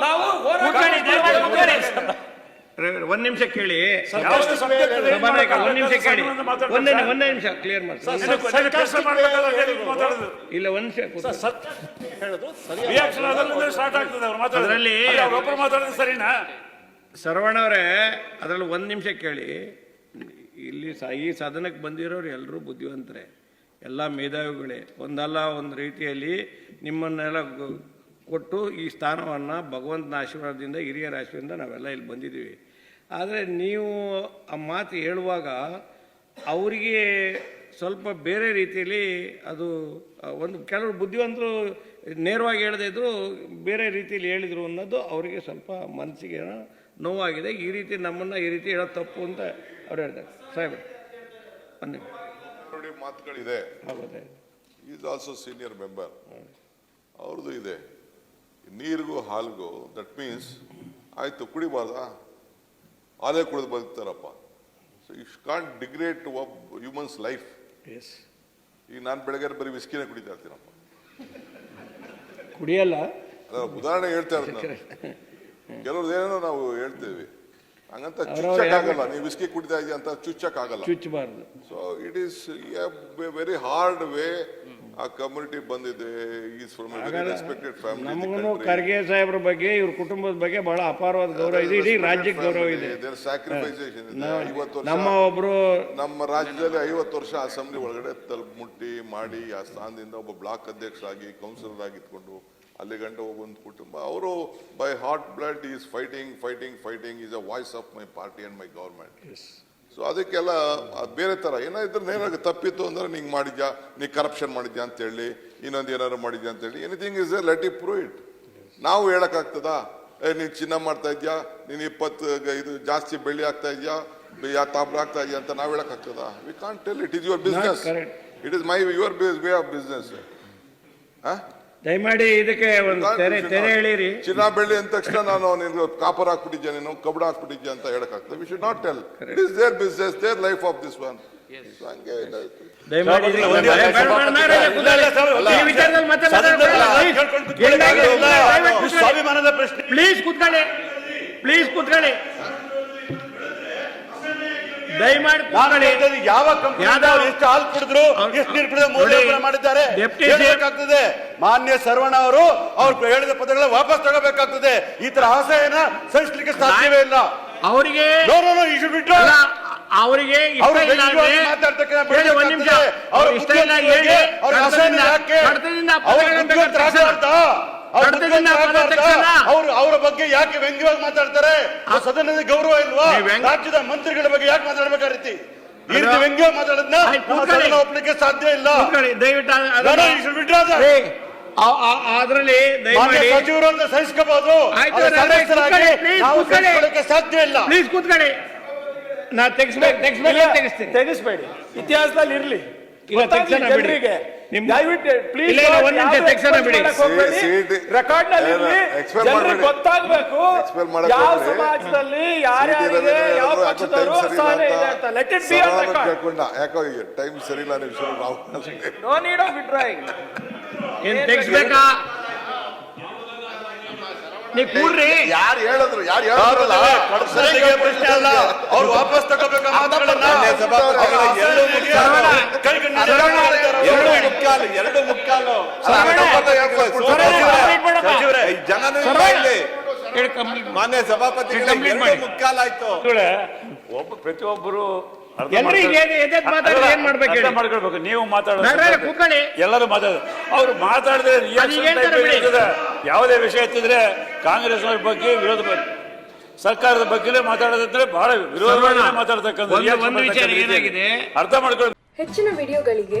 ನಾವು. ಒಂದ್ ನಿಮಿಷ ಕೇಳಿ. ಒಂದ್ ನಿಮಿಷ ಕೇಳಿ. ಒಂದೇ ಒಂದೇ ನಿಮಿಷ ಕ್ಲಿಯರ್ ಮಾಡಿ. ಇಲ್ಲ ಒಂದ್ ನಿಮಿಷ ಕೂತ್ಕೊಳ್ಳಿ. ರಿಯಾಕ್ಷನ್ ಅದರಿಂದ ಸ್ಟಾರ್ಟ್ ಆಗ್ತದೆ ಅವ್ರು ಮಾತಾಡೋದು ಅದ್ರಲ್ಲಿ- ಅದೇ ಅವ್ರೊಬ್ರು ಮಾತಾಡೋದು ಸರಿನಾ? ಸರ್ವಣ್ಣ ಅವರೇ ಅದ್ರಲ್ಲಿ ಒಂದ್ ನಿಮಿಷ ಕೇಳಿ. ಇಲ್ಲಿ ಈ ಸದನಕ್ಕೆ ಬಂದಿರೋರು ಎಲ್ಲರೂ ಬುದ್ಧಿವಂತರೇ. ಎಲ್ಲ ಮೇಧಾವಿಗಳೇ. ಒಂದಲ್ಲ ಒಂದು ರೀತಿಯಲ್ಲಿ ನಿಮ್ಮನ್ನೆಲ್ಲ ಕೊಟ್ಟು ಈ ಸ್ಥಾನವನ್ನು ಭಗವಂತನ ಆಶೀರ್ವಾದದಿಂದ ಹಿರಿಯರ ಆಶೀರ್ವಾದದಿಂದ ನಾವೆಲ್ಲ ಇಲ್ಲಿ ಬಂದಿದ್ದೀವಿ. ಆದರೆ ನೀವು ಆ ಮಾತು ಹೇಳುವಾಗ ಅವರಿಗೆ ಸ್ವಲ್ಪ ಬೇರೆ ರೀತಿಯಲ್ಲಿ ಅದು ಒಂದು ಕೆಲವರು ಬುದ್ಧಿವಂತರು ನೇರವಾಗಿ ಹೇಳದೇ ಇದ್ದರು ಬೇರೆ ರೀತಿಯಲ್ಲಿ ಹೇಳಿದರು ಅನ್ನೋದು ಅವರಿಗೆ ಸ್ವಲ್ಪ ಮನಸ್ಸಿಗೆ ನೋವಾಗಿದೆ. ಈ ರೀತಿ ನಮ್ಮನ್ನು ಈ ರೀತಿ ಹೇಳೋದು ತಪ್ಪು ಅಂತ ಅವ್ರು ಹೇಳ್ತಾರೆ. ಸಾಹೇಬ್ರೆ ಬನ್ನಿ. ಮಾತುಗಳಿದೆ. ಈಸ್ ಆಲ್ಸೋ ಸೀನಿಯರ್ ಮೆಂಬರ್ ಅವ್ರದ್ದು ಇದೆ. ನೀರಿಗೂ ಹಾಲ್ಗೂ ದಟ್ ಮೀನ್ಸ್ ಆಯಿತು ಕುಡಿಬಾರ್ದ? ಹಾಲೇ ಕುಡಿದು ಬದುಕ್ತಾರಪ್ಪ. So is can't degrade of humans life ಈಗ ನಾನು ಬೆಳಗ್ಗೆ ಬರೀ ವಿಸ್ಕಿನೇ ಕುಡಿತಾ ಇರ್ತೀನಪ್ಪ. ಕುಡಿಯಲ್ಲ? ಅದರ ಉದಾಹರಣೆ ಹೇಳ್ತಾ ಇರೋದು ನಾನು. ಕೆಲವ್ರದ್ದು ಏನೇನೋ ನಾವು ಹೇಳ್ತೇವೆ. ಹಂಗಂತ ಚುಚ್ಚಕ್ಕಾಗಲ್ಲ ನೀವು ವಿಸ್ಕಿ ಕುಡಿತಾ ಇದೆಯಾ ಅಂತ ಚುಚ್ಚಕ್ಕಾಗಲ್ಲ ಚುಚ್ಚಬಾರ್ದು. So it is very hard way ಆ ಕಮ್ಯುನಿಟಿ ಬಂದಿದೆ ಈಸ್ ಫ್ರಮ್ ರೆಸ್ಪೆಕ್ಟೆಡ್ ನಮಗೂ ಫ್ಯಾಮಿಲಿ ಖರ್ಗೆ ಸಾಹೇಬ್ರ ಬಗ್ಗೆ ಇವ್ರ ಕುಟುಂಬದ ಬಗ್ಗೆ ಬಹಳ ಅಪಾರವಾದ ಗೌರವ ಇದೆ ಇಡೀ ರಾಜ್ಯಕ್ಕೆ ಗೌರವ ಇದೆ. ಸ್ಯಾಕ್ರಿಫೈಸೇಷನ್ ಇದೆ. ಐವತ್ತು ವರ್ಷ ನಮ್ಮ ಒಬ್ರು ನಮ್ಮ ರಾಜ್ಯದಲ್ಲಿ ಐವತ್ತು ವರ್ಷ ಅಸೆಂಬ್ಲಿ ಒಳಗಡೆ ತಲುಪ್ ಮುಟ್ಟಿ ಮಾಡಿ ಆ ಸ್ಥಾನದಿಂದ ಒಬ್ಬ ಬ್ಲಾಕ್ ಅಧ್ಯಕ್ಷರಾಗಿ ಕೌನ್ಸಿಲರ್ ಆಗಿ ಇದ್ಕೊಂಡು ಅಲ್ಲಿ ಗಂಟ ಒಂದು ಕುಟುಂಬ. ಅವರು by heart blood is fighting fighting fighting is a voice of my party and my government so ಅದಕ್ಕೆಲ್ಲ ಅದ್ ಬೇರೆ ಥರ ಏನಾದ್ರು ಏನಾದ್ರು ತಪ್ಪಿತ್ತು ಅಂದ್ರೆ ನಿಂಗೆ ಮಾಡಿದ್ಯಾ ನೀ ಕರಪ್ಷನ್ ಮಾಡಿದ್ಯಾ ಅಂತೇಳಿ ಇನ್ನೊಂದು ಏನಾದ್ರು ಮಾಡಿದ್ಯಾ ಅಂತ ಹೇಳಿ ಎನಿಥಿಂಗ್ ಇಸ್ ಎ ಲೆಟ್ ಇ ಪ್ರೂವ್ ಇಟ್ ನಾವು ಹೇಳಕ್ಕಾಗ್ತದಾ? ಏ ನೀನು ಚಿನ್ನ ಮಾಡ್ತಾ ಇದೆಯಾ? ನೀನು ಇಪ್ಪತ್ತು ಇದು ಜಾಸ್ತಿ ಬೆಳ್ಳಿ ಆಗ್ತಾ ಇದೆಯಾ? ಯಾ ತಾಮ್ರ ಆಗ್ತಾ ಇದೆಯಾ ಅಂತ ನಾವು ಹೇಳೋಕ್ಕಾಗ್ತದ? We can't tell it is your business. It is my your way of business ದಯಮಾಡಿ ಇದಕ್ಕೆ ಒಂದು ತೆರೆ ತೆರೆ ಹೇಳಿರಿ ಚಿನ್ನ ಬೆಳ್ಳಿ ಅಂದ ತಕ್ಷಣ ನಾನು ನಿನ್ಗೆ ಕಾಪರ್ ಹಾಕ್ಬಿಟ್ಟಿದ್ಯಾ ನೀನು? ಕಬ್ಬಣ ಹಾಕ್ಬಿಟ್ಟಿದ್ಯಾ ಅಂತ ಹೇಳಕ್ಕಾಗ್ತದೆ. We should not tell it is their business their life of this one. ದಯಮಾಡಿ ಸ್ವಾಭಿಮಾನದ ಪ್ರಶ್ನೆ. ಪ್ಲೀಸ್ ಕೂತ್ಕೊಳ್ಳಿ. ಪ್ಲೀಸ್ ಕೂತ್ಕೊಳ್ಳಿ. ದಯಮಾಡಿ ಯಾವ ಕಂಪನಿ ಎಷ್ಟು ಹಾಲು ಕುಡಿದ್ರು ಅವ್ರು- ಎಷ್ಟು ನೀರು ಕುಡಿದ್ರು ನೋಡಿ, ಮೌಲ್ಯಮಾಪನ ಮಾಡಿದ್ದಾರೆ. ಹೇಳ್ಬೇಕಾಗ್ತದೆ ಮಾನ್ಯ ಸರ್ವಣ ಅವರು ಅವ್ರು ಹೇಳಿದ ಪದಗಳ ವಾಪಸ್ ತಗೋಬೇಕಾಗ್ತದೆ. ಈ ತರ ಆಸೆಯನ್ನ ಸಹಿಸಲಿಕ್ಕೆ ಸಾಧ್ಯವೇ ಇಲ್ಲ. ಅವರಿಗೆ ಅವರಿಗೆ ಮಾತಾಡ್ತಕ್ಕಂಥ ಅವ್ರ ಅವ್ರು ಬಗ್ಗೆ ಯಾಕೆ ವ್ಯಂಗ್ಯವಾಗಿ ಮಾತಾಡ್ತಾರೆ? ಆ ಸದನದ ಗೌರವ ಇಲ್ವಾ? ರಾಜ್ಯದ ಮಂತ್ರಿಗಳ ಬಗ್ಗೆ ಯಾಕೆ ಮಾತಾಡ್ಬೇಕಾ ರೀತಿ? ಈ ರೀತಿ ವ್ಯಂಗ್ಯ ವ್ಯಂಗ್ಯವಾಗಿ ಮಾತಾಡೋದನ್ನ ಒಪ್ಪಲಿಕ್ಕೆ ಸಾಧ್ಯ ಇಲ್ಲ. ದಯವಿಟ್ಟು ಅದರಲ್ಲಿ ಸಚಿವರು ಅಂತ ಸಹಿಸ್ಕೋಬಹುದು. ಸಾಧ್ಯ ಇಲ್ಲ. ಪ್ಲೀಸ್ ಕೂತ್ಕೊಳ್ಳಿ. ನಾ ತೆಗಿಸ್ಬೇಕು ತೆಗಿಸ್ಬೇಕು ತೆಗಿಸ್ತೀನಿ. ತೆಗಿಸ್ಬೇಡಿ. ಇತಿಹಾಸದಲ್ಲಿ ಇರ್ಲಿ. ಜನರಿಗೆ. ನಿಮ್- ದಯವಿಟ್ಟು ಪ್ಲೀಸ್ ಒಂದ್ ನಿಮಿಷ ತಕ್ಷಣ ಬಿಡಿ. ರೆಕಾರ್ಡ್ನಲ್ಲಿ ಜನರಿಗೆ. ಗೊತ್ತಾಗ್ಬೇಕು. ಯಾವ. ಸಮಾಜದಲ್ಲಿ ಯಾರ್ಯಾರಿಗೆ ಯಾವ ಪಕ್ಷದವರು ಅಸಹನೆ ಇದೆ ಅಂತ. Let it be on record ಯಾಕೋ ಈಗ ಟೈಮ್ ಸರಿ ಇಲ್ಲ ನೀವು ನೋ ನೀಡ್ ಆಫ್ ವಿಡ್ರಾಯಿಂಗ್ ಏನ್ ತೆಗಿಸ್ಬೇಕಾ? ನೀವು ಕೂಡ್ರಿ ಯಾರು ಹೇಳಿದ್ರು ಯಾರು ಹೇಳಿದ್ರಲ್ಲ ಪ್ರಶ್ನೆ ಅಲ್ಲ. ಅವ್ರು ವಾಪಸ್ ತಗೋಬೇಕು ಮಾತುಗಳನ್ನ ಎರಡು ಮುಖ್ಯ ಕೈಗಣ್ಣಿಗೆ ಎರಡು ಮುಕ್ಕಾಲು ಎರಡು ಮುಕ್ಕಾಲು. ಜನನು ಇಲ್ಲಿ? ಹೇಳಿ ಕಂಪ್ಲೀಟ್ ಮಾನ್ಯ ಸಭಾಪತಿ. ಮುಕ್ಕಾಲಾಯ್ತು. ಒಬ್ಬ ಪ್ರತಿಯೊಬ್ಬರು ಮಾಡ್ಕೊಳ್ಬೇಕು ನೀವು ಮಾತಾಡೋದು ಎಲ್ಲರೂ ಮಾತಾಡ ಅವ್ರು ಮಾತಾಡಿದ್ರೆ. ಯಾವುದೇ ವಿಷಯ ಇತ್ತಿದ್ರೆ ಕಾಂಗ್ರೆಸ್ ಬಗ್ಗೆ ವಿರೋಧ ಬಗ್ಗೆ ಸರ್ಕಾರದ ಬಗ್ಗೆ ಮಾತಾಡೋದಂದ್ರೆ ಬಹಳ ವಿರೋಧ ಮಾತಾಡ್ತಕ್ಕಂಥ ಒಂದು- ವಿಚಾರ ಏನಾಗಿದೆ? ಅರ್ಥ ಮಾಡ್ಕೊಳ್ಬೇಕು ಹೆಚ್ಚಿನ ವಿಡಿಯೋಗಳಿಗೆ